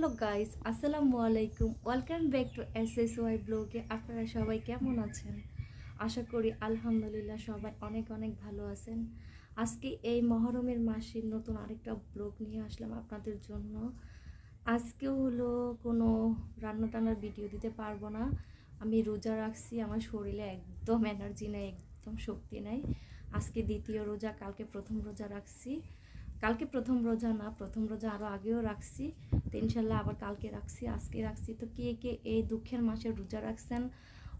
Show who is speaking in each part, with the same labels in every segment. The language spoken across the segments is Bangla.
Speaker 1: হ্যালো গাইস, আসসালামু আলাইকুম। Welcome back to S S Y ব্লগে। আপনারা সবাই কেমন আছেন? আশা করি আলহামদুলিল্লাহ সবাই অনেক অনেক ভালো আছেন। আজকে এই মহরমের মাসের নতুন আরেকটা ব্লগ নিয়ে আসলাম আপনাদের জন্য। আজকে হলো কোনো রান্না টান্নার ভিডিও দিতে পারব না। আমি রোজা রাখছি, আমার শরীরে একদম এনার্জি নেই, একদম শক্তি নেই। আজকে দ্বিতীয় রোজা, কালকে প্রথম রোজা রাখছি। কালকে প্রথম রোজা না, প্রথম রোজা আরও আগেও রাখছি। তো ইনশাল্লাহ আবার কালকে রাখছি, আজকে রাখছি। তো কে কে এই দুঃখের মাসে রোজা রাখছেন,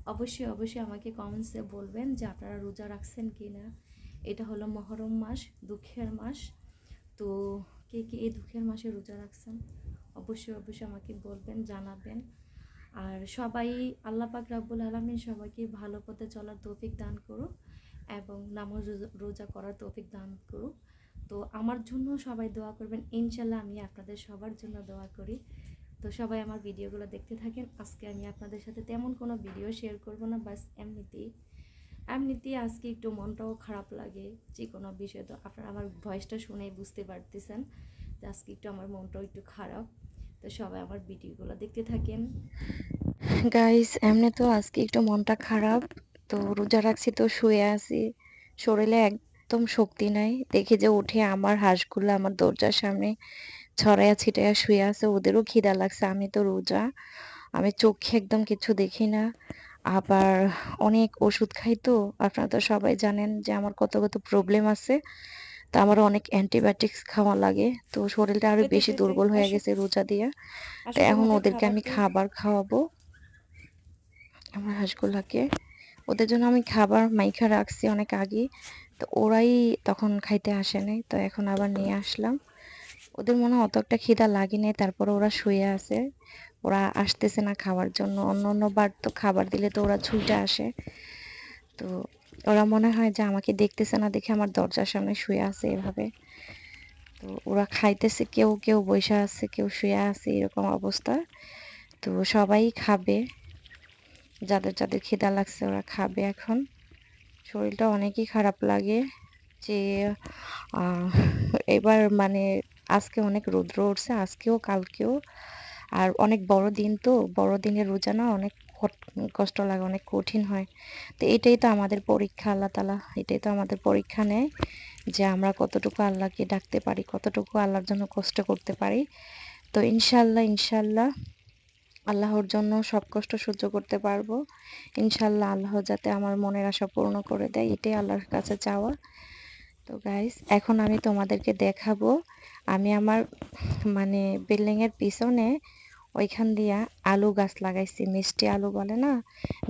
Speaker 1: অবশ্যই অবশ্যই আমাকে কমেন্টসে বলবেন যে আপনারা রোজা রাখছেন কি না এটা হলো মহরম মাস, দুঃখের মাস। তো কে কে এই দুঃখের মাসে রোজা রাখছেন, অবশ্যই অবশ্যই আমাকে বলবেন, জানাবেন। আর সবাই আল্লাহ পাক রাব্বুল আলমিন সবাইকে ভালো পথে চলার তৌফিক দান করুক এবং নামাজ রোজা- করার তৌফিক দান করুক। তো আমার জন্য সবাই দোয়া করবেন। ইনশাল্লাহ আমি আপনাদের সবার জন্য দোয়া করি। তো সবাই আমার ভিডিওগুলো দেখতে থাকেন। আজকে আমি আপনাদের সাথে তেমন কোনো ভিডিও শেয়ার করব না, বাস এমনিতেই। এমনিতেই আজকে একটু মনটাও খারাপ লাগে যে কোনো বিষয়। তো আপনারা আমার ভয়েসটা শুনেই বুঝতে পারতেছেন যে আজকে একটু আমার মনটাও একটু খারাপ। তো সবাই আমার ভিডিওগুলো দেখতে থাকেন। গাইস এমনি তো আজকে একটু মনটা খারাপ। তো রোজা রাখছি তো শুয়ে আছি। শরীরে একদম শক্তি নাই। দেখি যে উঠে আমার হাঁসগুলো আমার দরজার সামনে ছড়াইয়া ছিটাইয়া শুয়ে আছে ওদেরও খিদা লাগছে আমি তো রোজা। আমি চোখে একদম কিছু দেখি না। আবার অনেক ওষুধ খাই তো আপনারা তো সবাই জানেন যে আমার কত কত প্রবলেম আছে। তো আমার অনেক অ্যান্টিবায়োটিক্স খাওয়া লাগে তো শরীরটা আরও বেশি দুর্বল হয়ে গেছে রোজা দিয়ে। তো এখন ওদেরকে আমি খাবার খাওয়াবো। আমার হাঁসগুলাকে। ওদের জন্য আমি খাবার মাইখা রাখছি অনেক আগে। তো ওরাই তখন খাইতে আসে নাই, তো এখন আবার নিয়ে আসলাম। ওদের মনে হয় অত একটা খিদা লাগে নাই, তারপরে ওরা শুয়ে আছে। ওরা আসতেছে না খাওয়ার জন্য, অন্য অন্য বার তো খাবার দিলে তো ওরা ছুটে আসে। তো ওরা মনে হয় যে আমাকে দেখতেছে না, দেখে আমার দরজার সামনে শুয়ে আছে এভাবে। তো ওরা খাইতেছে, কেউ কেউ বসে আছে, কেউ শুয়ে আছে, এরকম অবস্থা। তো সবাই খাবে, যাদের যাদের খিদা লাগছে ওরা খাবে এখন। শরীরটা অনেকই খারাপ লাগে যে এবার মানে আজকে অনেক রৌদ্র উঠছে, আজকেও, কালকেও। আর অনেক বড় দিন তো, বড় দিনের রোজা না অনেক কষ্ট লাগে, অনেক কঠিন হয়। তো এটাই তো আমাদের পরীক্ষা, আল্লাহ তালা এটাই তো আমাদের পরীক্ষা নেয় যে আমরা কতটুকু আল্লাহকে ডাকতে পারি, কতটুকু আল্লাহর জন্য কষ্ট করতে পারি। তো ইনশাল্লাহ ইনশাল্লাহ আল্লাহর জন্য সব কষ্ট সহ্য করতে পারব। ইনশাল্লাহ আল্লাহ যাতে আমার মনের আশা পূর্ণ করে দেয়, এটাই আল্লাহর কাছে চাওয়া। তো গাইস এখন আমি তোমাদেরকে দেখাবো, আমি আমার মানে বিল্ডিংয়ের পিছনে ওইখান দিয়া আলু গাছ লাগাইছি। মিষ্টি আলু বলে না?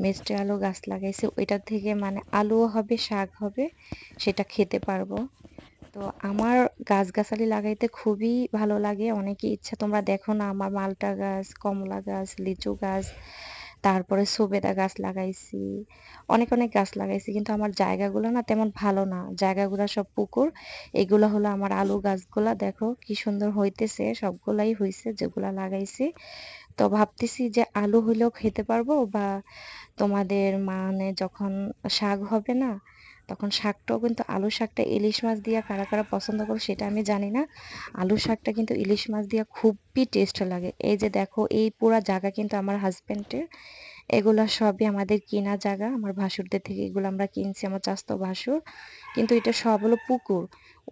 Speaker 1: মিষ্টি আলু গাছ লাগাইছি। ওইটা থেকে মানে আলুও হবে, শাক হবে, সেটা খেতে পারব। তো আমার গাছগাছালি লাগাইতে খুবই ভালো লাগে। অনেকই ইচ্ছা, তোমরা দেখো না, আমার মালটা গাছ, কমলা গাছ, লিচু গাছ, তারপরে সবেদা গাছ লাগাইছি। অনেক অনেক গাছ লাগাইছি, কিন্তু আমার জায়গাগুলো না তেমন ভালো না। জায়গাগুলো সব পুকুর, এগুলো হলো আমার আলু গাছগুলা। দেখো কি সুন্দর হইতেছে, সবগুলাই হইছে যেগুলা লাগাইছি। তো ভাবতেছি যে আলু হইলেও খেতে পারব বা তোমাদের মানে যখন শাক হবে না তখন শাকটাও কিন্তু আলু শাকটা ইলিশ মাছ দিয়ে কারা কারা পছন্দ করো সেটা আমি জানি না। আলু শাকটা কিন্তু ইলিশ মাছ দিয়ে খুবই টেস্ট লাগে। এই যে দেখো, এই পুরা জায়গা কিন্তু আমার হাজবেন্ডের এগুলো সবই আমাদের কেনা জায়গা, আমার ভাসুরদের থেকে এগুলো আমরা কিনছি, আমার চাস্তো ভাসুর। কিন্তু এটা সব হলো পুকুর।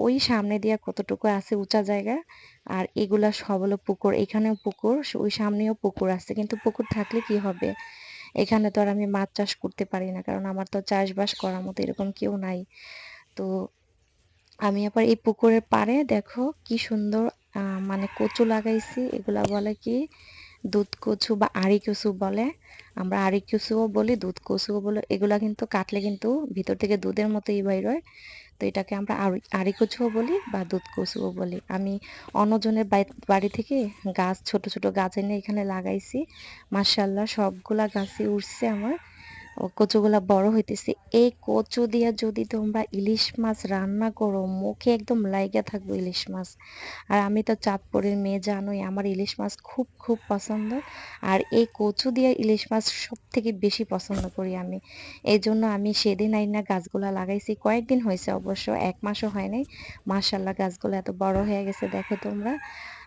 Speaker 1: ওই সামনে দিয়া কতটুকু আছে উঁচা জায়গা, আর এগুলা সব হলো পুকুর। এখানেও পুকুর, ওই সামনেও পুকুর আছে। কিন্তু পুকুর থাকলে কি হবে? এখানে তো আর আমি মাছ চাষ করতে পারি না, কারণ আমার তো চাষবাস করার মতো এরকম কেউ নাই। তো আমি আবার এই পুকুরের পাড়ে দেখো কি সুন্দর মানে কচু লাগাইছি, এগুলা বলে কি দুধ কচু বা আড়ি কচু বলে। আমরা আড়ি কচুও বলি, দুধ কচুও বলি, এগুলা কিন্তু কাটলে কিন্তু ভিতর থেকে দুধের মতোই বাইর হয়। তো এটাকে আমরা আড়ি কচুও বলি বা দুধ কচুও বলি। আমি অন্যজনের বাড়ি থেকে গাছ, ছোট ছোট গাছ এনে এখানে লাগাইছি। মার্শাল্লাহ সবগুলা গাছই উঠছে আমার। কচুগুলা বড় হইতেছে। এই কচু দিয়া যদি তোমরা ইলিশ মাছ রান্না করো, মুখে একদম লাইগা থাকবে ইলিশ মাছ। আর আমি তো চাঁদপুরের মেয়ে, জানোই আমার ইলিশ মাছ খুব খুব পছন্দ। আর এই কচু দিয়া ইলিশ মাছ সব থেকে বেশি পছন্দ করি আমি। এই জন্য আমি সেদিন আইনা গাছগুলা লাগাইছি। কয়েকদিন হয়েছে অবশ্য, এক মাসও হয় নাই। মাশাল্লাহ গাছগুলো এত বড় হয়ে গেছে, দেখো তোমরা।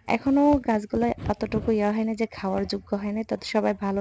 Speaker 1: এখনও গাছগুলো এতটুকু ইয়া হয় না যে খাওয়ার যোগ্য হয় না তত সবাই ভালো